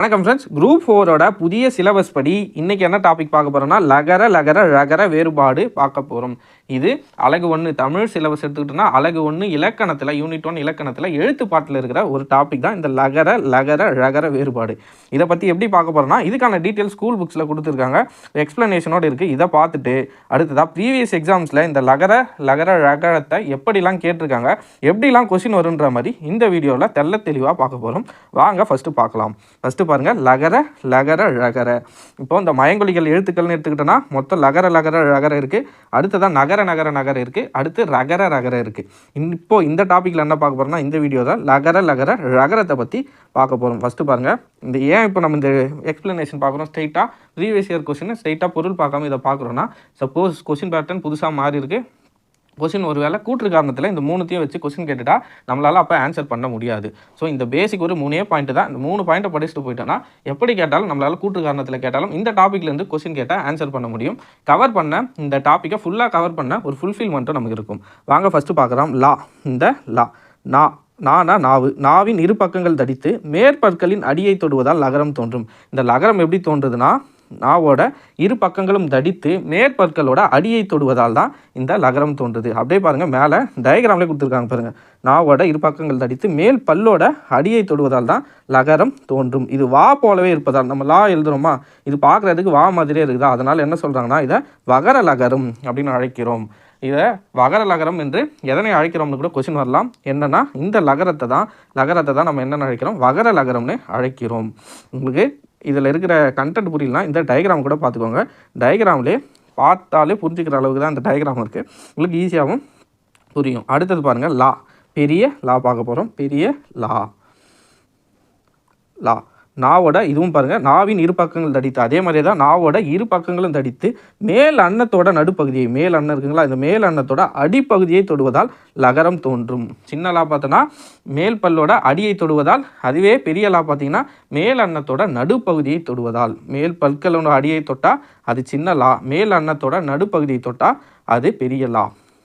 வணக்கம் friends group ஃபோரோட புதிய சிலபஸ் படி இன்றைக்கி என்ன டாபிக் பார்க்க போகிறோம்னா லகர லகர ரகர வேறுபாடு பார்க்க போகிறோம் இது அழகு ஒன்று தமிழ் சிலபஸ் எடுத்துக்கிட்டோம்னா அழகு ஒன்று இலக்கணத்தில் யூனிட் ஒன் இலக்கணத்தில் எழுத்து பாட்டில் இருக்கிற ஒரு டாபிக் தான் இந்த லகர லகர ரகர வேறுபாடு. இதை பற்றி எப்படி பார்க்க போகிறோம்னா இதுக்கான டீட்டெயில் ஸ்கூல் புக்ஸில் கொடுத்துருக்காங்க. எக்ஸ்ப்ளனேஷனோடு இருக்குது இதை பார்த்துட்டு அடுத்ததாக ப்ரீவியஸ் எக்ஸாம்ஸில் இந்த லகர லகர ரகரத்தை எப்படிலாம் கேட்டிருக்காங்க எப்படிலாம் கொஷின் வருன்ற மாதிரி இந்த வீடியோவில் தெள்ள தெளிவாக பார்க்க போகிறோம் வாங்க ஃபஸ்ட்டு பார்க்கலாம். ஃபஸ்ட்டு பாருங்கள் லகர லகர ழகர இப்போ இந்த மயங்கொலிகள் எழுத்துக்கள்னு எடுத்துக்கிட்டோன்னா மொத்தம் லகர லகர ரகர இருக்குது அடுத்ததான் நகர நகர நகர இருக்குது அடுத்து ரகர ரகர இருக்குது இப்போது இந்த டாப்பிக்கில் என்ன பார்க்க போகிறோம்னா இந்த வீடியோ தான் லகர லகர ரகரத்தை பற்றி பார்க்க போகிறோம் ஃபஸ்ட்டு பாருங்கள் இந்த ஏன் இப்போ நம்ம இந்த எக்ஸ்ப்ளனேஷன் பார்க்குறோம்? ஸ்ட்ரைட்டாக ப்ரீவியஸ் இயர் கொஸ்டின் ஸ்ட்ரைட்டாக பொருள் பார்க்காம இதை பார்க்குறோன்னா சப்போஸ் கொஸ்டின் பேட்டர்ன் புதுசாக மாறி இருக்குது கொஷின் ஒரு வேளை கூற்று காரணத்தில் இந்த மூணுத்தையும் வச்சு கொஷின் கேட்டுட்டா நம்மளால் அப்போ ஆன்சர் பண்ண முடியாது. ஸோ இந்த பேசிக் ஒரு மூணே பாயிண்ட் தான். இந்த மூணு பாயிண்ட்டை படிச்சுட்டு போயிட்டோன்னா எப்படி கேட்டாலும் நம்மளால் கூற்று காரணத்தில் கேட்டாலும் இந்த டாப்பிக்லேருந்து கொஷின் கேட்டால் ஆன்சர் பண்ண முடியும். கவர் பண்ண இந்த டாப்பிக்கை ஃபுல்லாக கவர் பண்ண ஒரு ஃபுல்ஃபில்மெண்ட்டும் நமக்கு இருக்கும். வாங்க ஃபஸ்ட்டு பார்க்குறோம் லா இந்த லா. நா நானா நாவு. நாவின் இரு பக்கங்கள் தடித்து மேற்பற்களின் அடியை தொடுவதால் லகரம் தோன்றும். இந்த லகரம் எப்படி தோன்றுதுன்னா நாவோட இரு பக்கங்களும் தடித்து மேற்பற்களோட அடியை தொடுவதால் தான் இந்த லகரம் தோன்றுது. அப்படியே பாருங்கள் மேலே டயக்ராம்லேயே கொடுத்துருக்காங்க பாருங்கள் நாவோட இரு பக்கங்கள் தடித்து மேல் பல்லோட அடியை தொடுவதால் தான் லகரம் தோன்றும். இது வா போலவே இருப்பதால் நம்ம லா எழுதுறோமா? இது பார்க்குறதுக்கு வா மாதிரியே இருக்குதா? அதனால் என்ன சொல்கிறாங்கன்னா இதை வகர லகரம் அப்படின்னு அழைக்கிறோம். இதை வகர லகரம் என்று எதனை அழைக்கிறோம்னு கூட கொஸ்டின் வரலாம். என்னன்னா இந்த லகரத்தை தான் லகரத்தை தான் நம்ம என்னென்னு அழைக்கிறோம்? வகர லகரம்னு அழைக்கிறோம். உங்களுக்கு இதில் இருக்கிற கண்டென்ட் புரியலாம் இந்த டயக்ராம் கூட பார்த்துக்கோங்க. டயக்ராம்லே பார்த்தாலே புரிஞ்சுக்கிற அளவுக்கு தான் அந்த டயக்ராம் இருக்குது உங்களுக்கு ஈஸியாகவும் புரியும். அடுத்தது பாருங்கள் லா பெரிய லா பார்க்க போகிறோம் பெரிய லா லா நாவோட இதுவும் பாருங்கள் நாவின் இரு பக்கங்கள் தடித்து அதே மாதிரி தான் நாவோட இரு பக்கங்களும் தடித்து மேல் அன்னத்தோட நடுப்பகுதியை மேல் அன்னம் இருக்குங்களா இந்த மேல் அன்னத்தோட அடிப்பகுதியை தொடுவதால் லகரம் தோன்றும். சின்ன லா பார்த்தோன்னா மேல் பல்லோட அடியை தொடுவதால் அதுவே பெரிய லா பார்த்தீங்கன்னா மேல் அன்னத்தோட நடுப்பகுதியை தொடுவதால். மேல் பற்களோட அடியை தொட்டால் அது சின்ன லா மேல் அன்னத்தோட நடுப்பகுதியை தொட்டால் அது பெரிய லா.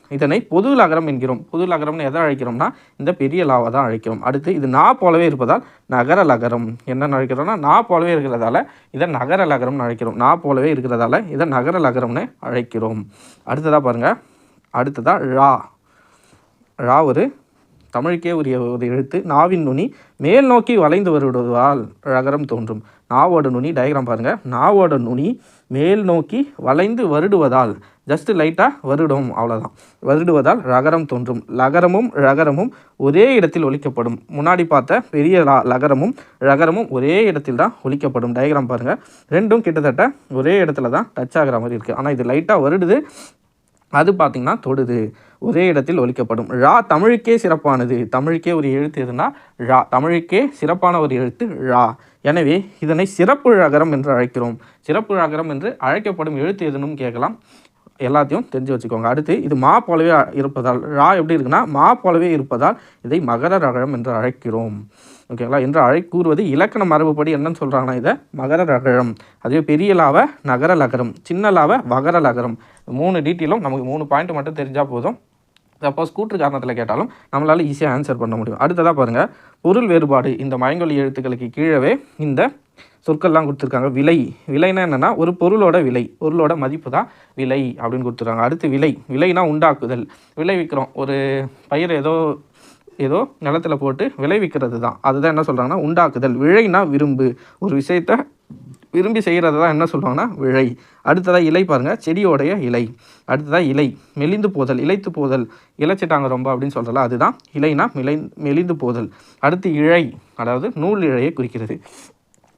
இதனை பொது லகரம் என்கிறோம். பொது லகரம்னு எதை அழைக்கிறோம்னா இந்த பெரிய லாவை தான் அழைக்கிறோம். அடுத்து இது நா போலவே இருப்பதால் நகர லகரம். என்ன அழைக்கிறோம்னா நா போலவே இருக்கிறதால இதை நகர லகரம்னு அழைக்கிறோம். நா போலவே இருக்கிறதால இதை நகர லகரம்னு அழைக்கிறோம். அடுத்ததாக பாருங்கள் அடுத்ததாக ழா ழா ஒரு தமிழுக்கே உரிய ஒரு எழுத்து. நாவின் நுனி மேல் நோக்கி வளைந்து வருவதால் ரகரம் தோன்றும். நாவோட நுனி டயக்ராம் பாருங்கள் நாவோட நுனி மேல் நோக்கி வளைந்து வருடுவதால் ஜஸ்ட் லைட்டாக வருடும் அவ்வளோதான் வருடுவதால் ரகரம் தோன்றும். லகரமும் ரகரமும் ஒரே இடத்தில் ஒலிக்கப்படும். முன்னாடி பார்த்த பெரிய லகரமும் ரகரமும் ஒரே இடத்தில் தான் ஒலிக்கப்படும். டயக்ராம் பாருங்கள் ரெண்டும் கிட்டத்தட்ட ஒரே இடத்துல தான் டச் ஆகிற மாதிரி இருக்குது ஆனால் இது லைட்டாக வருடுது. அது பார்த்திங்கன்னா தொடுது. ஒரே இடத்தில் ஒலிக்கப்படும். ரா தமிழுக்கே சிறப்பானது. தமிழுக்கே ஒரு எழுத்து எதுனா ரா. தமிழுக்கே சிறப்பான ஒரு எழுத்து ரா. எனவே இதனை சிறப்பு ரகரம் என்று அழைக்கிறோம். சிறப்பு ரகரம் என்று அழைக்கப்படும் எழுத்து எதுனும் கேட்கலாம். எல்லாத்தையும் தெரிஞ்சு வச்சுக்கோங்க. அடுத்து இது மா போலவே இருப்பதால் ரா எப்படி இருக்குன்னா மா போலவே இருப்பதால் இதை மகர ரகழம் என்று அழைக்கிறோம். ஓகேங்களா? என்று அழை கூறுவது இலக்கண மரபுப்படி என்னன்னு சொல்கிறாங்கன்னா இதை மகர ரகழம் அதுவே பெரிய லாவை நகர லகரம். சின்ன லாவை வகர லகரம். மூணு டீட்டெயிலும் நமக்கு மூணு பாயிண்ட் மட்டும் தெரிஞ்சால் போதும். சப்போஸ் கூற்று காரணத்தில் கேட்டாலும் நம்மளால் ஈஸியாக ஆன்சர் பண்ண முடியும். அடுத்ததாக பாருங்கள் பொருள் வேறுபாடு. இந்த மயங்கொழி எழுத்துக்களுக்கு கீழவே இந்த சொற்கள்லாம் கொடுத்துருக்காங்க. விலை. விலைனா என்னென்னா ஒரு பொருளோட விலை. பொருளோட மதிப்பு தான் விலை அப்படின்னு கொடுத்துருக்காங்க. அடுத்து விலை. விலைனா உண்டாக்குதல். விளைவிக்கிறோம் ஒரு பயிர் ஏதோ ஏதோ நிலத்தில் போட்டு விளைவிக்கிறது தான். அதுதான் என்ன சொல்கிறாங்கன்னா உண்டாக்குதல். விழைனா விரும்பு. ஒரு விஷயத்த விரும்பி செய்கிறது தான் என்ன சொல்லுவாங்கன்னா விழை. அடுத்ததாக இலை பாருங்கள் செடியோடைய இலை. அடுத்ததாக இலை. மெலிந்து போதல். இலைத்து போதல். இலைச்சிட்டாங்க ரொம்ப அப்படின்னு சொல்கிறல அதுதான். இலைனா மிலை மெலிந்து போதல். அடுத்து இழை. அதாவது நூல் இழையை குறிக்கிறது.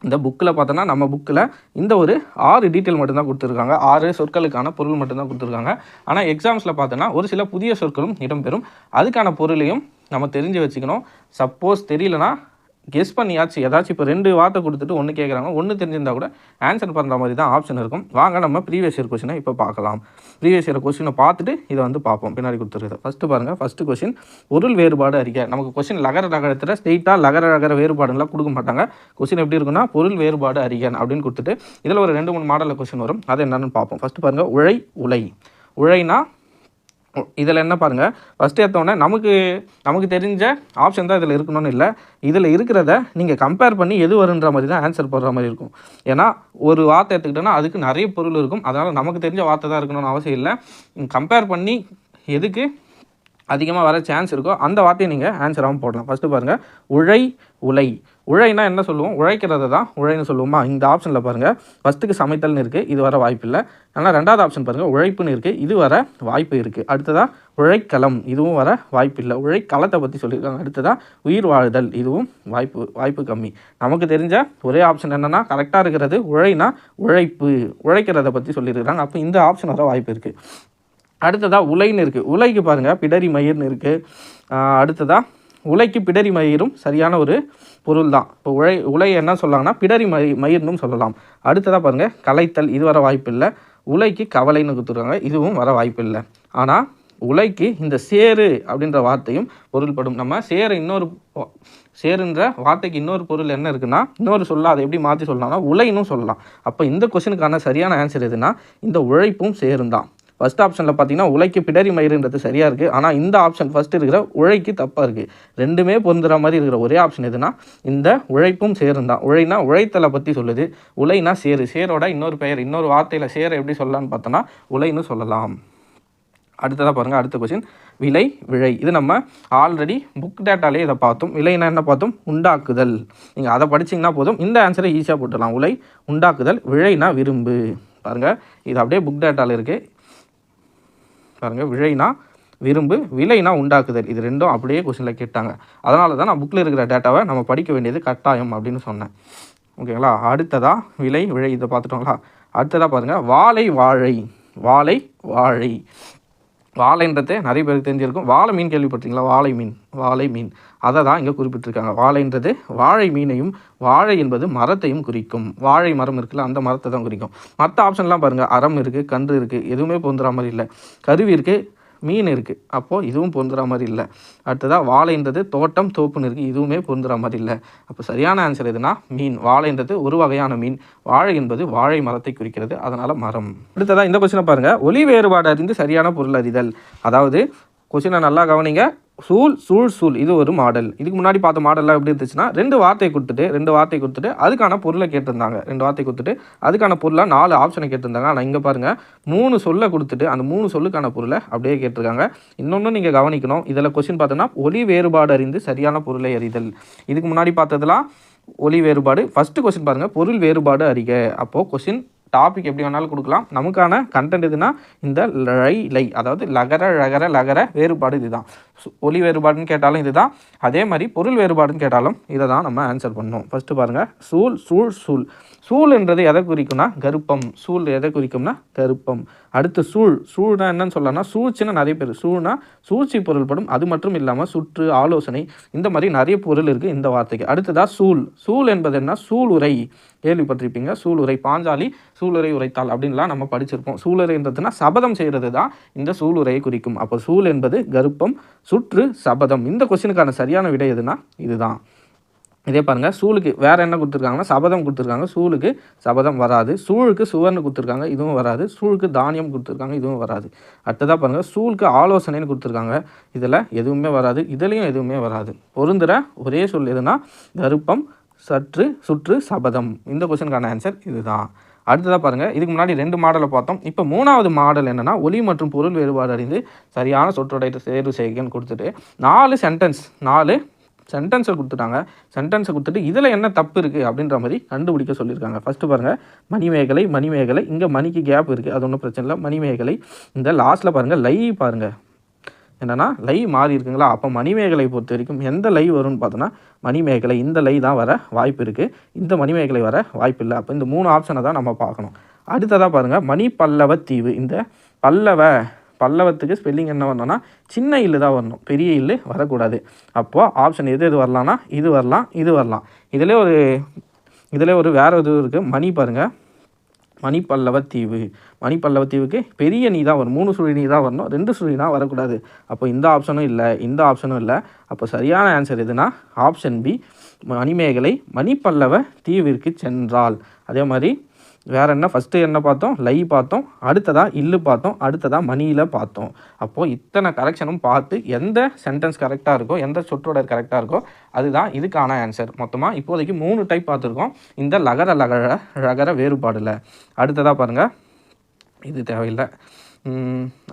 இந்த புக்கில் பார்த்தோன்னா நம்ம புக்கில் இந்த ஒரு ஆறு டீட்டெயில் மட்டும்தான் கொடுத்துருக்காங்க. ஆறு சொற்களுக்கான பொருள் மட்டும்தான் கொடுத்துருக்காங்க. ஆனால் எக்ஸாம்ஸில் பார்த்தோன்னா ஒரு சில புதிய சொற்களும் இடம்பெறும். அதுக்கான பொருளையும் நம்ம தெரிஞ்சு வச்சுக்கணும். சப்போஸ் தெரியலனா கெஸ் பண்ணியாச்சு. ஏதாச்சும் இப்போ ரெண்டு வார்த்தை கொடுத்துட்டு ஒன்று கேட்குறாங்க ஒன்று தெரிஞ்சிருந்தா கூட ஆன்சர் பண்ணுற மாதிரி தான் ஆப்ஷன் இருக்கும். வாங்க நம்ம ப்ரீவியஸ் இயர் கொஸ்டினை இப்போ பார்க்கலாம். ப்ரீவியஸ் இயர் கொஸ்டினை பார்த்துட்டு இதை வந்து பார்ப்போம். பின்னாடி கொடுத்துருக்குது ஃபஸ்ட்டு பாருங்கள் ஃபஸ்ட்டு கொஸ்டின் பொருள் வேறுபாடு அறிக்கை நமக்கு கொஸ்டின் லகர லகரத்தில் ஸ்ட்ரெயிட்டாக லகர லகர வேறுபாடுலாம் கொடுக்க மாட்டாங்க. கொஸ்டின் எப்படி இருக்குன்னா பொருள் வேறுபாடு அறிக்கை அப்படின்னு கொடுத்துட்டு இதில் ஒரு ரெண்டு மூணு மாடலில் கொஸ்டின் வரும். அது என்னென்னு பார்ப்போம். ஃபஸ்ட்டு பாருங்கள் உழை உலை. உழைனா இதில் என்ன பாருங்கள் ஃபஸ்ட்டு எடுத்தோடனே நமக்கு நமக்கு தெரிஞ்ச ஆப்ஷன் தான் இதில் இருக்கணும்னு இல்லை. இதில் இருக்கிறத நீங்கள் கம்பேர் பண்ணி எது வருன்ற மாதிரி தான் ஆன்சர் போடுற மாதிரி இருக்கும். ஏன்னா ஒரு வார்த்தை எடுத்துக்கிட்டோன்னா அதுக்கு நிறைய பொருள் இருக்கும். அதனால் நமக்கு தெரிஞ்ச வார்த்தை தான் இருக்கணும்னு அவசியம் இல்லை. கம்பேர் பண்ணி எதுக்கு அதிகமாக வர சான்ஸ் இருக்கோ அந்த வார்த்தையை நீங்கள் ஆன்சராகவும் போடலாம். ஃபஸ்ட்டு பாருங்கள் உழை உலை. உழைனா என்ன சொல்லுவோம்? உழைக்கிறது தான் உழைன்னு சொல்லுவோமா? இந்த ஆப்ஷனில் பாருங்கள் ஃபஸ்ட்டுக்கு சமைத்தல்னு இருக்குது இது வர வாய்ப்பு இல்லை. ஆனால் ரெண்டாவது ஆப்ஷன் பாருங்கள் உழைப்புன்னு இருக்குது இது வர வாய்ப்பு இருக்குது அடுத்ததாக உழைக்களம் இதுவும் வர வாய்ப்பு இல்லை. உழைக்களத்தை பற்றி சொல்லியிருக்காங்க. அடுத்ததாக உயிர் வாழுதல். இதுவும் வாய்ப்பு வாய்ப்பு கம்மி. நமக்கு தெரிஞ்ச ஒரே ஆப்ஷன் என்னென்னா கரெக்டாக இருக்கிறது உழைனா உழைப்பு. உழைக்கிறத பற்றி சொல்லியிருக்கிறாங்க. அப்போ இந்த ஆப்ஷன் வர வாய்ப்பு இருக்குது அடுத்ததாக உலைன்னு இருக்குது உலைக்கு பாருங்கள் பிடரி மயிர்னு இருக்குது அடுத்ததாக உலைக்கு பிடரி மயிரும் சரியான ஒரு பொருள் தான் இப்போ உழை உலை என்ன சொல்லாங்கன்னா பிடரி மயி மயிர்னும் சொல்லலாம். அடுத்ததாக பாருங்கள் கலைத்தல் இது வர வாய்ப்பு இல்லை உலைக்கு கவலைன்னு கொடுத்துருக்காங்க இதுவும் வர வாய்ப்பு இல்லை ஆனால் உலைக்கு இந்த சேரு அப்படின்ற வார்த்தையும் பொருள்படும். நம்ம சேரு இன்னொரு சேருன்ற வார்த்தைக்கு இன்னொரு பொருள் என்ன இருக்குன்னா இன்னொரு சொல்ல அதை எப்படி மாற்றி சொல்லலாம்னா உலைன்னும் சொல்லலாம். அப்போ இந்த கொஷனுக்கான சரியான ஆன்சர் எதுனா இந்த உழைப்பும் சேரும் தான் ஃபஸ்ட் ஆப்ஷனில் பார்த்தீங்கன்னா உழைக்கு பிடரி மயிருன்றது சரியாக இருக்குது ஆனால் இந்த ஆப்ஷன் ஃபஸ்ட் இருக்கிற உழைக்கு தப்பாக இருக்குது ரெண்டுமே பொருந்துற மாதிரி இருக்கிற ஒரே ஆப்ஷன் எதுனா இந்த உழைப்பும் சேரும் தான் உழைனா உழைத்தலை பற்றி சொல்லுது. உழைனா சேரு. சேரோட இன்னொரு பெயர் இன்னொரு வார்த்தையில் சேரை எப்படி சொல்லலாம்னு பார்த்தோன்னா உலைன்னு சொல்லலாம். அடுத்ததாக பாருங்கள் அடுத்த கொஸ்டின் விலை விழை. இது நம்ம ஆல்ரெடி புக் டேட்டாலே இதை பார்த்தோம். விலைனா என்ன பார்த்தோம்? உண்டாக்குதல். நீங்கள் அதை படிச்சீங்கன்னா போதும். இந்த ஆன்சரை ஈஸியாக போட்டுடலாம். உலை உண்டாக்குதல். விழைனா விரும்பு. பாருங்கள் இது அப்படியே புக் டேட்டாவில் இருக்குது பாருங்கள் விழைனா விரும்பு விலைனா உண்டாக்குதல். இது ரெண்டும் அப்படியே கொஸ்டினில் கேட்டாங்க. அதனால தான் நான் புக்கில் இருக்கிற டேட்டாவை நம்ம படிக்க வேண்டியது கட்டாயம் அப்படின்னு சொன்னேன். ஓகேங்களா? அடுத்ததாக விலை விழை இதை பார்த்துட்டோங்களா? அடுத்ததாக பாருங்கள் வாழை வாழை. வாழை வாழை. வாழைன்றது நிறைய பேருக்கு தெரிஞ்சிருக்கும். வாழை மீன் கேள்விப்பட்டீங்களா வாழை மீன் வாழை மீன். அதை தான் இங்கே குறிப்பிட்டிருக்காங்க. வாழைன்றது வாழை மீனையும் வாழை என்பது மரத்தையும் குறிக்கும். வாழை மரம் இருக்குல்ல அந்த மரத்தை தான் குறிக்கும். மற்ற ஆப்ஷன்லாம் பாருங்கள் அறம் இருக்குது கன்று இருக்குது எதுவுமே பொந்துற மாதிரி இல்லை. கருவி இருக்குது மீன் இருக்குது அப்போது இதுவும் பொருந்துற மாதிரி இல்லை. அடுத்ததாக வாழைன்றது தோட்டம் தோப்புன்னு இருக்குது இதுவுமே பொருந்துற மாதிரி இல்லை. அப்போ சரியான ஆன்சர் எதுனா மீன். வாழைன்றது ஒரு வகையான மீன். வாழை என்பது வாழை மரத்தை குறிக்கிறது. அதனால் மரம். அடுத்ததாக இந்த கொஸ்டினை பாருங்கள் ஒலி வேறுபாடு அறிந்து சரியான பொருள் அறிதல். அதாவது கொஸ்டினை நல்லா கவனிங்க. சூழ் சூழ் சூழ் இது ஒரு மாடல். இதுக்கு முன்னாடி பார்த்த மாடல்லாம் எப்படி இருந்துச்சுன்னா ரெண்டு வார்த்தை கொடுத்துட்டு ரெண்டு வார்த்தை கொடுத்துட்டு அதுக்கான பொருளை கேட்டிருந்தாங்க. ரெண்டு வார்த்தை கொடுத்துட்டு அதுக்கான பொருளாக நாலு ஆப்ஷனை கேட்டிருந்தாங்க. ஆனால் இங்கே பாருங்கள் மூணு சொல்லை கொடுத்துட்டு அந்த மூணு சொல்லுக்கான பொருளை அப்படியே கேட்டிருக்காங்க. இன்னொன்று நீங்கள் கவனிக்கணும் இதில் கொஸ்டின் பார்த்தோன்னா ஒலி வேறுபாடு அறிந்து சரியான பொருளை அறிதல். இதுக்கு முன்னாடி பார்த்ததெல்லாம் ஒலி வேறுபாடு. ஃபஸ்ட்டு கொஸ்டின் பாருங்கள் பொருள் வேறுபாடு அறிக. அப்போது கொஸ்டின் டாபிக் எப்படி வேணாலும் கொடுக்கலாம். நமக்கான கண்டென்ட் எதுனா இந்த லை லை அதாவது லகர லகர லகர வேறுபாடு இதுதான். ஒலி வேறுபாடுன்னு கேட்டாலும் இதுதான். அதே மாதிரி பொருள் வேறுபாடுன்னு கேட்டாலும் இதை தான் நம்ம ஆன்சர் பண்ணணும். ஃபஸ்ட்டு பாருங்கள் சூல் சூழ் சூல் சூழ் என்றது எதை குறிக்கும்னா கருப்பம். சூழ் எதை குறிக்கும்னா கருப்பம். அடுத்து சூழ். சூழ்னா என்னன்னு சொல்லலாம்னா சூழ்ச்சின்னா நிறைய பேர் சூழ்னா சூழ்ச்சி பொருள்படும். அது மட்டும் இல்லாமல் சுற்று ஆலோசனை இந்த மாதிரி நிறைய பொருள் இருக்குது இந்த வார்த்தைக்கு. அடுத்ததா சூழ். சூழ் என்பது என்ன? சூளுரை. கேள்விப்பட்டிருப்பீங்க சூளுரை பாஞ்சாலி சூளுரை உரைத்தாள் அப்படின்லாம் நம்ம படிச்சிருப்போம். சூளுரைன்றதுன்னா சபதம் செய்கிறது தான் இந்த சூளுரையை குறிக்கும். அப்போ சூழ் என்பது கருப்பம் சுற்று சபதம். இந்த கொஸ்டினுக்கான சரியான விடை எதுனா இதுதான். இதே பாருங்கள் சூளுக்கு வேறு என்ன கொடுத்துருக்காங்கன்னா சபதம் கொடுத்துருக்காங்க. சூளுக்கு சபதம் வராது. சூழுக்கு சுவர்னு கொடுத்துருக்காங்க இதுவும் வராது. சூழுக்கு தானியம் கொடுத்துருக்காங்க இதுவும் வராது. அடுத்ததாக பாருங்கள் சூளுக்கு ஆலோசனைன்னு கொடுத்துருக்காங்க. இதில் எதுவுமே வராது இதுலேயும் எதுவுமே வராது. பொருந்துகிற ஒரே சொல் எதுனா கருப்பம் சற்று சுற்று சபதம். இந்த கொஸ்டினுக்கான ஆன்சர் இதுதான். அடுத்ததாக பாருங்கள் இதுக்கு முன்னாடி ரெண்டு மாடலை பார்த்தோம். இப்போ மூணாவது மாடல் என்னென்னா ஒலி மற்றும் பொருள் வேறுபாடு அறிந்து சரியான சொற்றொடை தேர்வு செய்கன்னு கொடுத்துட்டு நாலு சென்டென்ஸ் நாலு சென்டென்ஸை கொடுத்துட்டாங்க. சென்டென்ஸை கொடுத்துட்டு இதில் என்ன தப்பு இருக்குது அப்படின்ற மாதிரி கண்டுபிடிக்க சொல்லியிருக்காங்க. ஃபஸ்ட்டு பாருங்கள் மணிமேகலை மணிமேகலை. இங்கே மணிக்கு கேப் இருக்குது அது ஒன்றும் பிரச்சனை இல்லை. மணிமேகலை. இந்த லாஸ்ட்டில் பாருங்கள் லை பாருங்கள் என்னென்னா லை மாறி இருக்குங்களா? அப்போ மணிமேகலை பொறுத்த வரைக்கும் எந்த லை வரும்னு பார்த்தோன்னா மணிமேகலை இந்த லை தான் வர வாய்ப்பு இருக்குது இந்த மணிமேகலை வர வாய்ப்பு இல்லை. அப்போ இந்த மூணு ஆப்ஷனை தான் நம்ம பார்க்கணும். அடுத்ததாக பாருங்கள் மணி பல்லவ தீவு இந்த பல்லவ பல்லவத்துக்கு ஸ்பெல்லிங் என்ன வரணும்னா சின்ன இல்லு தான் வரணும். பெரிய இல்லு வரக்கூடாது. அப்போது ஆப்ஷன் எது எது வரலாம்னா இது வரலாம் இது வரலாம். இதிலே ஒரு இதிலே ஒரு வேறு இது இருக்குது மணி பாருங்கள் மணிப்பல்லவ தீவு மணிப்பல்லவ தீவுக்கு பெரிய நீ தான் வரும் மூணு சுழி நீ தான் வரணும். ரெண்டு சுழி தான் வரக்கூடாது. அப்போ இந்த ஆப்ஷனும் இல்லை இந்த ஆப்ஷனும் இல்லை. அப்போ சரியான ஆன்சர் எதுனா ஆப்ஷன் பி மணிமேகலை மணிப்பல்லவ தீவிற்கு சென்றாள். அதே மாதிரி வேறு என்ன? ஃபஸ்ட்டு என்ன பார்த்தோம்? லை பார்த்தோம். அடுத்ததாக இல்லு பார்த்தோம். அடுத்ததாக மணியில் பார்த்தோம். அப்போது இத்தனை கரெக்ஷனும் பார்த்து எந்த சென்டென்ஸ் கரெக்டாக இருக்கோ எந்த சொற்றொடர் கரெக்டாக இருக்கோ அதுதான் இதுக்கான ஆன்சர் மொத்தமாக இப்போதைக்கு மூணு டைப் பார்த்துருக்கோம். இந்த லகர லகர லகர வேறுபாடில். அடுத்ததாக பாருங்கள் இது தேவையில்லை.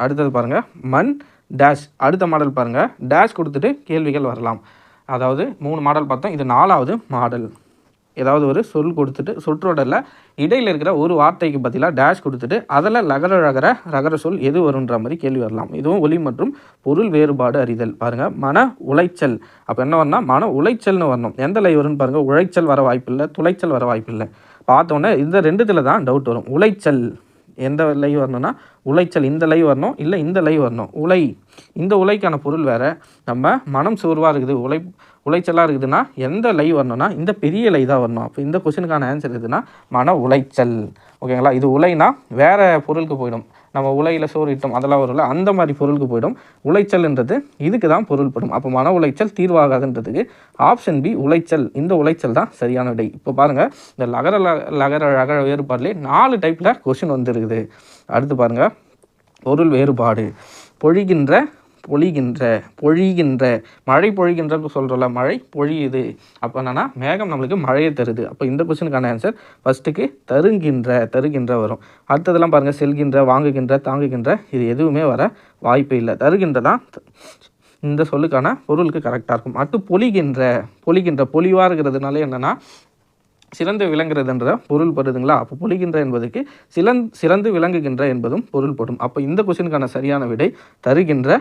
அடுத்தது பாருங்கள் மண் டேஷ் அடுத்த மாடல் பாருங்கள் டேஷ் கொடுத்துட்டு கேள்விகள் வரலாம். அதாவது மூணு மாடல் பார்த்தோம். இது நாலாவது மாடல் ஏதாவது ஒரு சொல் கொடுத்துட்டு சொற்றொடரில் இடையில் இருக்கிற ஒரு வார்த்தைக்கு பதிலாக டேஷ் கொடுத்துட்டு அதில் லகர ரகர ரகர சொல் எது வருன்ற மாதிரி கேள்வி வரலாம். இதுவும் ஒலி மற்றும் பொருள் வேறுபாடு அறிதல். பாருங்கள் மன உளைச்சல். அப்போ என்ன வரணும் மன உளைச்சல்னு வரணும். எந்த லை வரும்னு பாருங்கள் உழைச்சல் வர வாய்ப்பில்லை துளைச்சல் வர வாய்ப்பில்லை. பார்த்தோன்னே இந்த ரெண்டுத்தில் தான் டவுட் வரும். உளைச்சல். எந்த லை வரணும்னா உளைச்சல். இந்த லை வரணும் இல்லை இந்த லை வரணும். உலை இந்த உலைக்கான பொருள் வேறு. நம்ம மனம் சோர்வாக இருக்குது. உழை உளைச்சலாக இருக்குதுன்னா எந்த லை வரணும்னா இந்த பெரிய லை தான் வரணும். அப்போ இந்த கொஷினுக்கான ஆன்சர் எதுனா மன உளைச்சல். ஓகேங்களா? இது உலைனா வேறு பொருளுக்கு போயிடும். நம்ம உலையில் சோறிட்டோம் அதெல்லாம் வரும்ல அந்த மாதிரி பொருளுக்கு போயிடும். உளைச்சல்ன்றது இதுக்கு தான் பொருள்படும். அப்போ மன உளைச்சல் தீர்வாகாதுன்றதுக்கு ஆப்ஷன் பி உளைச்சல். இந்த உளைச்சல் தான் சரியான விடை. இப்போ பாருங்கள் இந்த லகர லகர ரகர வேறுபாடுலேயே நாலு டைப்பில் கொஷின் வந்துருக்குது. அடுத்து பாருங்கள் பொருள் வேறுபாடு. பொழிகின்ற பொழிகின்ற பொழிகின்ற மழை பொழிகின்ற சொல்கிறோம்ல மழை பொழியுது. அப்போ என்னென்னா மேகம் நம்மளுக்கு மழையை தருது. அப்போ இந்த கொஸ்டினுக்கான ஆன்சர் ஃபஸ்ட்டுக்கு தருகின்ற தருகின்ற வரும். அடுத்ததெல்லாம் பாருங்கள் செல்கின்ற வாங்குகின்ற தாங்குகின்ற இது எதுவுமே வர வாய்ப்பு இல்லை. தருகின்ற தான் இந்த சொல்லுக்கான பொருளுக்கு கரெக்டாக இருக்கும். அடுத்து பொழிகின்ற பொழிகின்ற பொலிவாக இருக்கிறதுனால என்னென்னா சிறந்து விளங்குறதுன்ற பொருள் படுதுங்களா? அப்போ பொழிகின்ற என்பதுக்கு சிலந் சிறந்து விளங்குகின்ற என்பதும் பொருள்படும் அப்போ இந்த கொஸ்டினுக்கான சரியான விடை தருகின்ற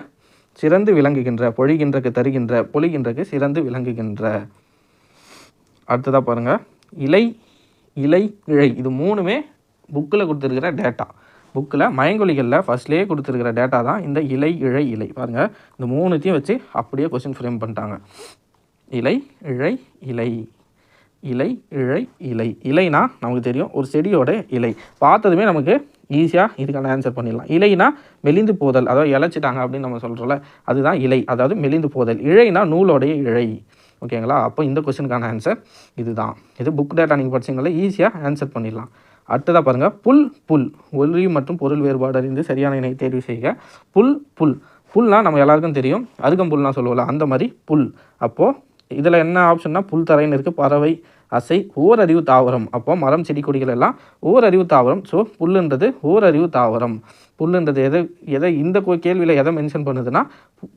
சிறந்து விளங்குகின்ற பொழிகின்றக்கு தருகின்ற பொழிகின்றக்கு சிறந்து விளங்குகின்ற. அடுத்ததாக பாருங்கள் இலை இலை இழை இது மூணுமே புக்கில் கொடுத்துருக்கிற டேட்டா புக்கில் மயங்கொலிகளில் ஃபர்ஸ்ட்லேயே கொடுத்துருக்கிற டேட்டா தான் இந்த இலை இழை இலை. பாருங்கள் இந்த மூணுத்தையும் வச்சு அப்படியே கொஸ்டின் ஃப்ரேம் பண்ணிட்டாங்க. இலை இழை இலை. இலை இழை இலை. இலைனா நமக்கு தெரியும் ஒரு செடியோட இலை. பார்த்ததுமே நமக்கு ஈஸியாக இதுக்கான ஆன்சர் பண்ணிடலாம். இலைனா மெலிந்து போதல் அதாவது இழைச்சிட்டாங்க அப்படின்னு நம்ம சொல்கிறோம்ல அதுதான் இலை அதாவது மெலிந்து போதல். இழைனா நூலோடைய இழை. ஓகேங்களா அப்போ இந்த கொஸ்டினுக்கான ஆன்சர் இதுதான். இது புக் டேட்டா நீங்கள் படிச்சீங்களா ஈஸியாக ஆன்சர் பண்ணிடலாம். அடுத்ததாக பாருங்கள் புல் புல். ஒலி மற்றும் பொருள் வேறுபாடு அறிந்து சரியான இணை தேர்வு செய்க. புல் புல். புல்னால் நம்ம எல்லாருக்கும் தெரியும். அருகம்புல்னா சொல்லுவோம்ல அந்த மாதிரி புல். அப்போது இதில் என்ன ஆப்ஷன்னா புல் தரைன்னு இருக்குது பறவை அசை ஓரறிவு தாவரம். அப்போ மரம் செடி கொடிகள் எல்லாம் ஓரறிவு தாவரம். ஸோ புல்லுன்றது ஓரறிவு தாவரம். புல்லுன்றது எதை எதை இந்த கேள்வியில் எதை மென்ஷன் பண்ணுதுன்னா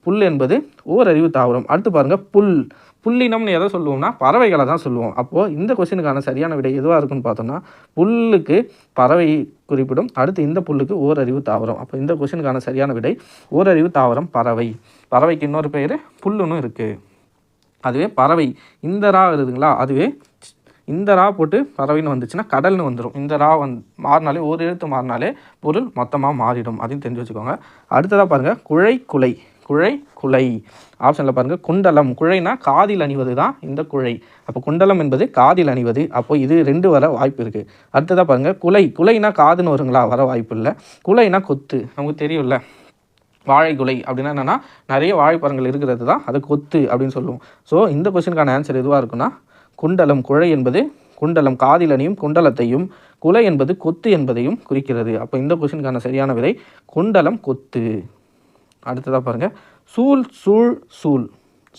புல் என்பது ஓரறிவு தாவரம். அடுத்து பாருங்கள் புல். புல்லினம்னு எதை சொல்லுவோம்னா பறவைகளை தான் சொல்லுவோம். அப்போது இந்த கொஸ்டினுக்கான சரியான விடை எதுவாக இருக்குன்னு பார்த்தோம்னா புல்லுக்கு பறவை குறிப்பிடும். அடுத்து இந்த புல்லுக்கு ஓரறிவு தாவரம். அப்போ இந்த கொஸ்டினுக்கான சரியான விடை ஓரறிவு தாவரம் பறவை. பறவைக்கு இன்னொரு பேர் புல்லுன்னு இருக்குது அதுவே பறவை. இந்த ரா வருதுங்களா? அதுவே இந்த ரா போட்டு பறவைன்னு வந்துச்சுன்னா கடல்னு வந்துடும் இந்த ரா வந் மாறினாலே ஒரு எழுத்து மாறினாலே பொருள் மொத்தமாக மாறிடும் அப்படின்னு தெரிஞ்சு வச்சுக்கோங்க. அடுத்ததாக பாருங்கள் குழை குலை குழை குலை. ஆப்ஷனில் பாருங்கள் குண்டலம். குழைனா காதில் அணிவது தான் இந்த குழை. அப்போ குண்டலம் என்பது காதில் அணிவது. அப்போ இது ரெண்டு வர வாய்ப்பு இருக்குது அடுத்ததாக பாருங்கள் குலை. குலைனா காதுன்னு வருங்களா? வர வாய்ப்பு இல்லை. குலைனா கொத்து. நமக்கு தெரியும்ல. வாழைக்குலை அப்படின்னா என்னென்னா நிறைய வாழைப்பழங்கள் இருக்கிறது தான் அது கொத்து அப்படின்னு சொல்லுவோம். ஸோ இந்த கொஸ்டினுக்கான ஆன்சர் எதுவாக இருக்குன்னா குண்டலம் குழை என்பது குண்டலம் காதிலனையும் குண்டலத்தையும் குலை என்பது கொத்து என்பதையும் குறிக்கிறது. அப்போ இந்த கொஷினுக்கான சரியான விடை குண்டலம் கொத்து. அடுத்ததாக பாருங்கள் சூழ் சூழ் சூழ்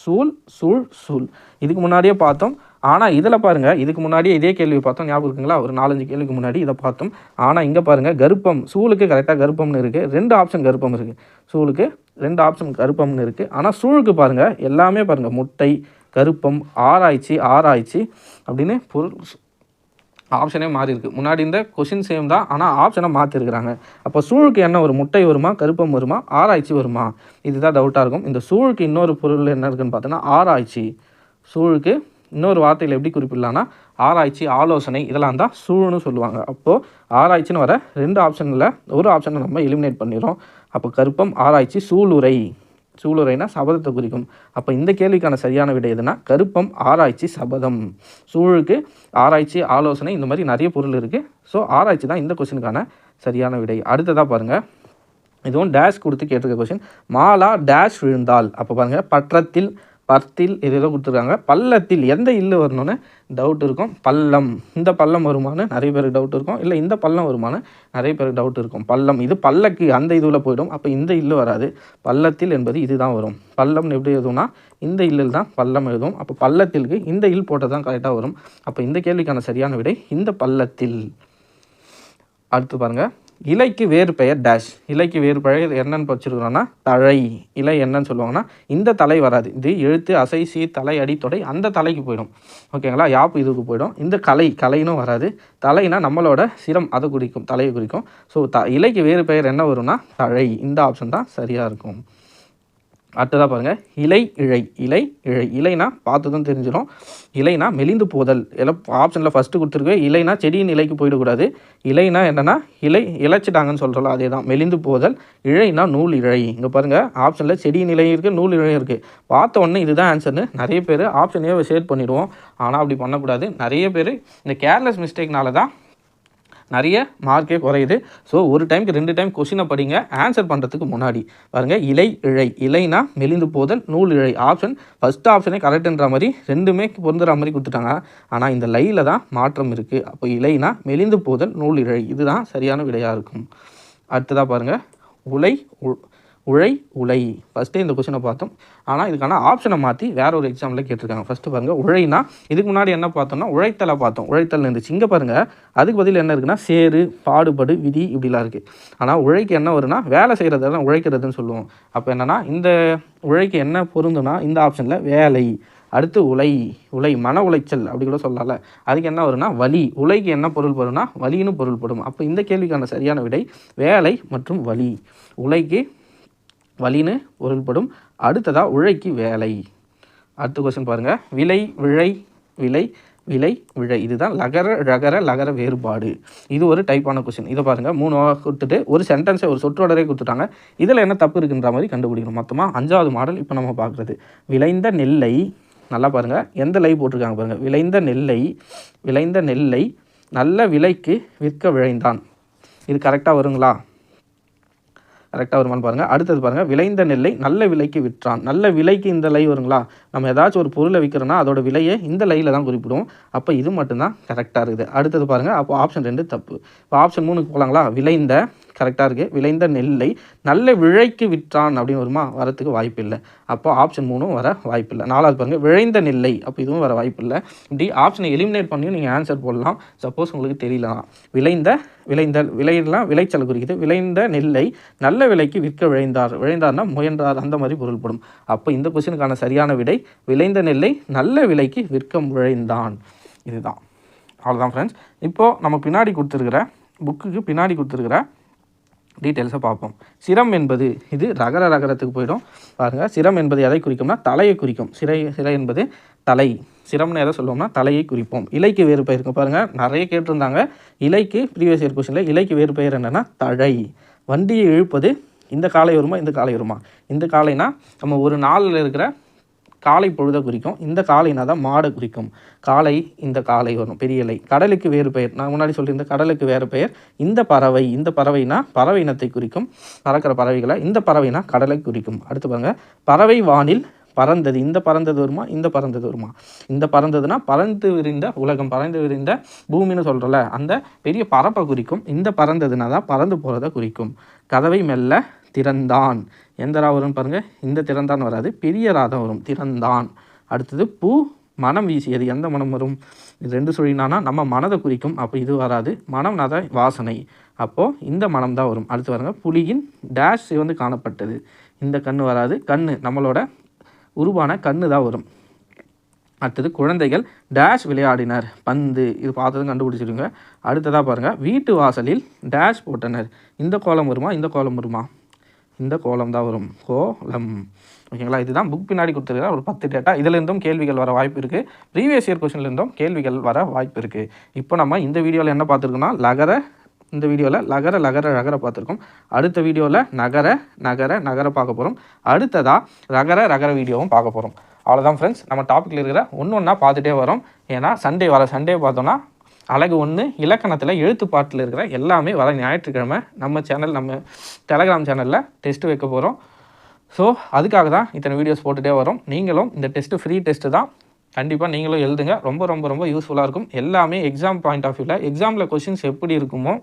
சூழ் சூழ் சூழ் இதுக்கு முன்னாடியே பார்த்தோம். ஆனால் இதில் பாருங்கள் இதுக்கு முன்னாடியே இதே கேள்வி பார்த்தோம். ஞாபகம் இருக்குங்களா? ஒரு நாலஞ்சு கேள்விக்கு முன்னாடி இதை பார்த்தோம். ஆனால் இங்கே பாருங்கள் கருப்பம். சூலுக்கு கரெக்டாக கருப்பம்னு இருக்குது ரெண்டு ஆப்ஷன் கருப்பம் இருக்குது சூலுக்கு ரெண்டு ஆப்ஷன் கருப்பம்னு இருக்குது ஆனால் சூழுக்கு பாருங்கள் எல்லாமே பாருங்கள் முட்டை. கருப்பம் ஆராய்ச்சி ஆராய்ச்சி அப்படின்னு பொருள் ஆப்ஷனே மாறி இருக்குது முன்னாடி இந்த கொஷின் சேம் தான் ஆனால் ஆப்ஷனை மாற்றிருக்கிறாங்க அப்போ சூழுக்கு என்ன ஒரு முட்டை வருமா? கருப்பம் வருமா? ஆராய்ச்சி வருமா? இதுதான் டவுட்டாக இருக்கும். இந்த சூழுக்கு இன்னொரு பொருள் என்ன இருக்குன்னு பார்த்தோன்னா ஆராய்ச்சி. சூழுக்கு இன்னொரு வார்த்தையில் எப்படி குறிப்பிடலாம்னா ஆராய்ச்சி ஆலோசனை இதெல்லாம் தான் சூழ்னு சொல்லுவாங்க. அப்போது ஆராய்ச்சின்னு வர ரெண்டு ஆப்ஷனில் ஒரு ஆப்ஷனை நம்ம எலிமினேட் பண்ணிடுறோம். அப்போ கருப்பம் ஆராய்ச்சி சூளுரை. சூளுரைனா சபதத்தை குறிக்கும். அப்போ இந்த கேள்விக்கான சரியான விடை எதுனா கருப்பம் ஆராய்ச்சி சபதம். சூழுக்கு ஆராய்ச்சி ஆலோசனை இந்த மாதிரி நிறைய பொருள் இருக்குது ஸோ ஆராய்ச்சி தான் இந்த கொஸ்டினுக்கான சரியான விடை. அடுத்ததாக பாருங்கள் இதுவும் டேஷ் கொடுத்து கேட்டிருக்க கொஸ்டின் மாலா டேஷ் விழுந்தால். அப்போ பாருங்கள் பற்றத்தில் பர்த்தில் இதெல்லாம் கொடுத்துருக்காங்க. பள்ளத்தில் எந்த இல்லு வரணும்னு டவுட் இருக்கும். பள்ளம். இந்த பள்ளம் வருமானு நிறைய பேருக்கு டவுட் இருக்கும். இல்லை இந்த பள்ளம் வருமானு நிறைய பேருக்கு டவுட் இருக்கும். பள்ளம். இது பல்லக்கு அந்த இதுவில் போயிடும். அப்போ இந்த இல்லு வராது. பள்ளத்தில் என்பது இதுதான் வரும். பள்ளம்னு எப்படி எழுதும்னா இந்த இல்லில் தான் பள்ளம் எழுதும் அப்போ பள்ளத்திற்கு இந்த இல் போட்டால் தான் கரெக்டாக வரும். அப்போ இந்த கேள்விக்கான சரியான விடை இந்த பள்ளத்தில். அடுத்து பாருங்கள் இலைக்கு வேறு பெயர் டேஷ் இலைக்கு வேறு பெயர் என்னன்னு வச்சுருக்கிறோன்னா தழை. இலை என்னன்னு சொல்லுவாங்கன்னா இந்த தலை வராது. இது எழுத்து அசை சீ தலை அடி தொடை அந்த தலைக்கு போயிடும். ஓகேங்களா யாப்பு இதுக்கு போயிடும். இந்த கலை கலைன்னு வராது. தலைனா நம்மளோட சிரம் அதை குறிக்கும் தலையை குறிக்கும். ஸோ த இலைக்கு வேறு பெயர் என்ன வரும்னா தழை. இந்த ஆப்ஷன் தான் சரியாக இருக்கும். அடுத்ததாக பாருங்கள் இலை இழை இலை இழை. இலைனா தான் தெரிஞ்சிடும். இலைனா மெலிந்து போதல். எல்லாம் ஆப்ஷனில் ஃபஸ்ட்டு கொடுத்துருக்கு இலைனா செடியின் இலைக்கு போயிடக்கூடாது. இலைனா என்னென்னா இலை இழைச்சிட்டாங்கன்னு சொல்கிறோம் அதே தான் மெலிந்து போதல். இழைனா நூல் இழை. இங்கே பாருங்கள் ஆப்ஷனில் செடியின் இலை இருக்குது நூல் இழை இருக்குது பார்த்த உடனே இதுதான் ஆன்சர்னு நிறைய பேர் ஆப்ஷனையே ஷேர் பண்ணிவிடுவோம் ஆனால் அப்படி பண்ணக்கூடாது. நிறைய பேர் இந்த கேர்லெஸ் மிஸ்டேக்னால தான் நிறைய மார்க்கே குறையுது. ஸோ ஒரு டைம்க்கு ரெண்டு டைம் கொஷினை படிங்க. ஆன்சர் பண்ணுறதுக்கு முன்னாடி. பாருங்கள் இலை இழை. இலைனா மெலிந்து போதல் நூல் இழை. ஆப்ஷன் ஃபஸ்ட் ஆப்ஷனே கரெக்டுன்ற மாதிரி ரெண்டுமே பொருந்துற மாதிரி கொடுத்துட்டாங்க. ஆனால் இந்த லையில் தான் மாற்றம் இருக்குது அப்போ இலைனா மெலிந்து போதல் நூல் இழை. இதுதான் சரியான விடையாக இருக்கும். அடுத்ததாக பாருங்கள் உலை உ- உழை உலை. ஃபஸ்ட்டே இந்த கொஷினை பார்த்தோம். ஆனால் இதுக்கான ஆப்ஷனை மாற்றி வேற ஒரு எக்ஸாமில் கேட்டிருக்காங்க. ஃபஸ்ட்டு பாருங்கள் உழைனா இதுக்கு முன்னாடி என்ன பார்த்தோம்னா உழைத்தலை பார்த்தோம். உழைத்தல் இருந்துச்சு. இங்கே பாருங்கள் அதுக்கு பதில் என்ன இருக்குன்னா சேரு பாடுபடு விதி இப்படிலாம் இருக்குது ஆனால் உழைக்கு என்ன வரும்னா வேலை செய்கிறது தான் உழைக்கிறதுன்னு சொல்லுவோம். அப்போ என்னென்னா இந்த உழைக்கு என்ன பொருந்தும்னா இந்த ஆப்ஷனில் வேலை. அடுத்து உலை உலை மன உளைச்சல் அப்படி கூட சொல்லலாம்ல. அதுக்கு என்ன வரும்னா வலி. உலைக்கு என்ன பொருள் படும்னா வலின்னு பொருள்படும் அப்போ இந்த கேள்விக்கான சரியான விடை வேலை மற்றும் வலி. உலைக்கு வலின்னு பொருள்படும். அடுத்ததாக உழைக்கு வேலை. அடுத்த கொஸ்டின் பாருங்கள் விலை விழை விலை விலை விழை. இதுதான் லகர ரகர லகர வேறுபாடு. இது ஒரு டைப்பான கொஸ்டின் இதை பாருங்கள் மூணு கொடுத்துட்டு ஒரு சென்டென்ஸை ஒரு சொற்றொடரே கொடுத்துட்டாங்க. இதில் என்ன தப்பு இருக்குன்ற மாதிரி கண்டுபிடிக்கணும். மொத்தமாக அஞ்சாவது மாடல் இப்போ நம்ம பார்க்குறது. விளைந்த நெல்லை நல்லா பாருங்கள் எந்த லை போட்டிருக்காங்க பாருங்கள் விளைந்த நெல்லை விளைந்த நெல்லை நல்ல விலைக்கு விற்க விழைந்தான். இது கரெக்டாக வருங்களா? கரெக்டாக வருமானு பாருங்கள் அடுத்தது பாருங்கள் விளைந்த நெல்லை நல்ல விலைக்கு விற்றான். நல்ல விலைக்கு இந்த லை வருங்களா? நம்ம ஏதாச்சும் ஒரு பொருளை விற்கிறோன்னா அதோட விலையை இந்த லையில் தான் குறிப்பிடுவோம். அப்போ இது மட்டும்தான் கரெக்டாக இருக்குது. அடுத்தது பாருங்கள் அப்போ ஆப்ஷன் ரெண்டு தப்பு. இப்போ ஆப்ஷன் மூணுக்கு போகலாங்களா விளைந்த கரெக்டாக இருக்குது விளைந்த நெல்லை நல்ல விழைக்கு விற்றான் அப்படின்னு வருமா? வரத்துக்கு வாய்ப்பு இல்லை. அப்போ ஆப்ஷன் மூணும் வர வாய்ப்பு இல்லை. நாலாவது பாருங்கள் விளைந்த நெல்லை. அப்போ இதுவும் வர வாய்ப்பு இல்லை. இப்படி ஆப்ஷனை எலிமினேட் பண்ணியும் நீங்கள் ஆன்சர் போடலாம். சப்போஸ் உங்களுக்கு தெரியலாம் விளைந்த விளைந்த விளையெல்லாம் விளைச்சல் குறிக்குது. விளைந்த நெல்லை நல்ல விலைக்கு விற்க விழைந்தார் விளைந்தார்னா முயன்றார். அந்த மாதிரி பொருள்படும். அப்போ இந்த கொஸ்டினுக்கான சரியான விடை விளைந்த நெல்லை நல்ல விலைக்கு விற்க விழைந்தான் இதுதான். அவ்வளோதான் ஃப்ரெண்ட்ஸ் இப்போது நம்ம பின்னாடி கொடுத்துருக்கிற புக்குக்கு பின்னாடி கொடுத்துருக்கிற டீட்டெயில்ஸை பார்ப்போம். சிரம் என்பது இது ரகர ரகரத்துக்கு போயிடும். பாருங்கள் சிரம் என்பது எதை குறிக்கும்னா தலையை குறிக்கும். சிறை சிறை என்பது தலை. சிரம்னு எதை சொல்லுவோம்னா தலையை குறிப்போம். இலைக்கு வேறு பெயர் இருக்கும் பாருங்கள் நிறைய கேட்டிருந்தாங்க. இலைக்கு ப்ரீவியஸ் இயர் கொஸ்டினில் இலைக்கு வேறு பெயர் என்னென்னா தழை. வண்டியை இழுப்பது இந்த காலை வருமா இந்த காலை வருமா இந்த காலைனா நம்ம ஒரு நாளில் இருக்கிற காலை பொழுதை குறிக்கும். இந்த காலைனா தான் மாடை குறிக்கும். காலை இந்த காலை வரும். பெரிய இலை. கடலுக்கு வேறு பெயர். நான் முன்னாடி சொல்லியிருந்த கடலுக்கு வேறு பெயர். இந்த பறவை இந்த பறவைனா பறவை இனத்தை குறிக்கும். பறக்கிற பறவைகளை இந்த பறவைனா கடலை குறிக்கும். அடுத்து பாருங்கள் பறவை வானில் பறந்தது. இந்த பறந்தது வருமா? இந்த பறந்தது வருமா? இந்த பறந்ததுன்னா பறந்து விரிந்த உலகம் பறந்து விரிந்த பூமின்னு சொல்கிறல அந்த பெரிய பறப்பை குறிக்கும். இந்த பறந்ததுனா தான் பறந்து போகிறத குறிக்கும். கதவை மெல்ல திறந்தான். எந்த ரா வரும்னு பாருங்கள் இந்த திறந்தான் வராது. பெரிய ரா தான் வரும். திறந்தான் அடுத்தது பூ மனம் வீசியது. எந்த மனம் வரும்? இது ரெண்டு சொல்லினானா நம்ம மனதை குறிக்கும். அப்போ இது வராது. மனம்னா தான் வாசனை. அப்போது இந்த மனம் தான் வரும். அடுத்து பாருங்கள் புலியின் டேஷ் வந்து காணப்பட்டது. இந்த கண் வராது. கண் நம்மளோட உருவான கண்ணு தான் வரும். அடுத்தது குழந்தைகள் டேஷ் விளையாடினர். பந்து. இது பார்த்ததும் கண்டுபிடிச்சிருங்க அடுத்ததாக பாருங்கள் வீட்டு வாசலில் டேஷ் போட்டனர். இந்த கோலம் வருமா? இந்த கோலம் வருமா? இந்த கோலம் தான் வரும். கோலம். ஓகேங்களா? இதுதான் புக் பின்னாடி கொடுத்துருக்கிற ஒரு பத்து டேட்டா இதுலேருந்தும் கேள்விகள் வர வாய்ப்பு இருக்குது ப்ரீவியஸ் இயர் கொஸ்டின்லேருந்தும் கேள்விகள் வர வாய்ப்பு இருக்குது இப்போ நம்ம இந்த வீடியோவில் என்ன பார்த்துருக்கோம்னா லகர இந்த வீடியோவில் லகர லகர ரகர பார்த்துருக்கோம். அடுத்த வீடியோவில் நகர நகர நகர பார்க்க போகிறோம் அடுத்ததாக ரகர ரகர வீடியோவும் பார்க்க போகிறோம் அவ்வளோதான் ஃப்ரெண்ட்ஸ் நம்ம டாப்பிக்கில் இருக்கிற ஒன்று ஒன்றா பார்த்துட்டே வரோம். ஏன்னா சண்டே வர சண்டே பார்த்தோன்னா அழகு ஒன்று இலக்கணத்தில் எழுத்து பாட்டில் இருக்கிற எல்லாமே வர ஞாயிற்றுக்கிழமை நம்ம சேனல் நம்ம டெலகிராம் சேனலில் டெஸ்ட்டு வைக்க போகிறோம் ஸோ அதுக்காக தான் இத்தனை வீடியோஸ் போட்டுகிட்டே வரோம். நீங்களும் இந்த டெஸ்ட்டு ஃப்ரீ டெஸ்ட்டு தான் கண்டிப்பாக நீங்களும் எழுதுங்க. ரொம்ப ரொம்ப ரொம்ப யூஸ்ஃபுல்லாக இருக்கும். எல்லாமே எக்ஸாம் பாயிண்ட் ஆஃப் வியூவில் எக்ஸாமில் கொஷின்ஸ் எப்படி இருக்குமோ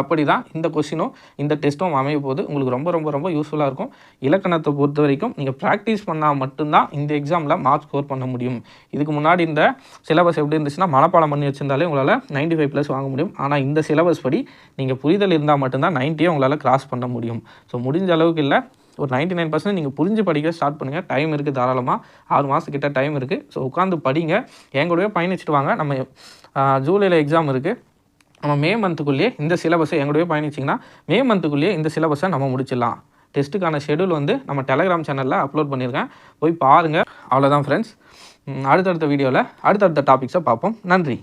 அப்படி தான் இந்த கொஷினும் இந்த டெஸ்ட்டும் அமைய போது உங்களுக்கு ரொம்ப ரொம்ப ரொம்ப யூஸ்ஃபுல்லாக இருக்கும். இலக்கணத்தை பொறுத்த வரைக்கும் நீங்கள் ப்ராக்டிஸ் பண்ணால் மட்டும்தான் இந்த எக்ஸாமில் மார்க் ஸ்கோர் பண்ண முடியும். இதுக்கு முன்னாடி இந்த சிலபஸ் எப்படி இருந்துச்சுன்னா மனப்பாடம் பண்ணி வச்சிருந்தாலே உங்களால் 95 ஃபைவ் ப்ளஸ் வாங்க முடியும். ஆனால் இந்த சிலபஸ் படி நீங்கள் புரிதல் இருந்தால் மட்டும்தான் 90 உங்களால் கிராஸ் பண்ண முடியும். ஸோ முடிஞ்ச அளவுக்கு இல்லை. ஒரு 99% நைன் பர்சன்ட் நீங்கள் புரிஞ்சு படிக்க ஸ்டார்ட் பண்ணுங்கள் டைம் இருக்குது தாராளமாக ஆறு மாதத்துக்கிட்ட டைம் இருக்குது ஸோ உட்காந்து படிங்க. என் கூடவே பயணிச்சுட்டு வாங்க. நம்ம ஜூலையில் எக்ஸாம் இருக்குது நம்ம மே மந்த்துக்குள்ளேயே இந்த சிலபஸை எங்களுடைய பயணிச்சிங்கன்னா மே மந்த்துக்குள்ளேயே இந்த சிலபஸை நம்ம முடிச்சிடலாம். டெஸ்ட்டுக்கான ஷெடியூல் வந்து நம்ம டெலகிராம் சேனலில் அப்லோட் பண்ணியிருக்கேன். போய் பாருங்கள் அவ்வளோதான் ஃப்ரெண்ட்ஸ் அடுத்தடுத்த வீடியோவில் அடுத்தடுத்த டாபிக்ஸை பார்ப்போம். நன்றி.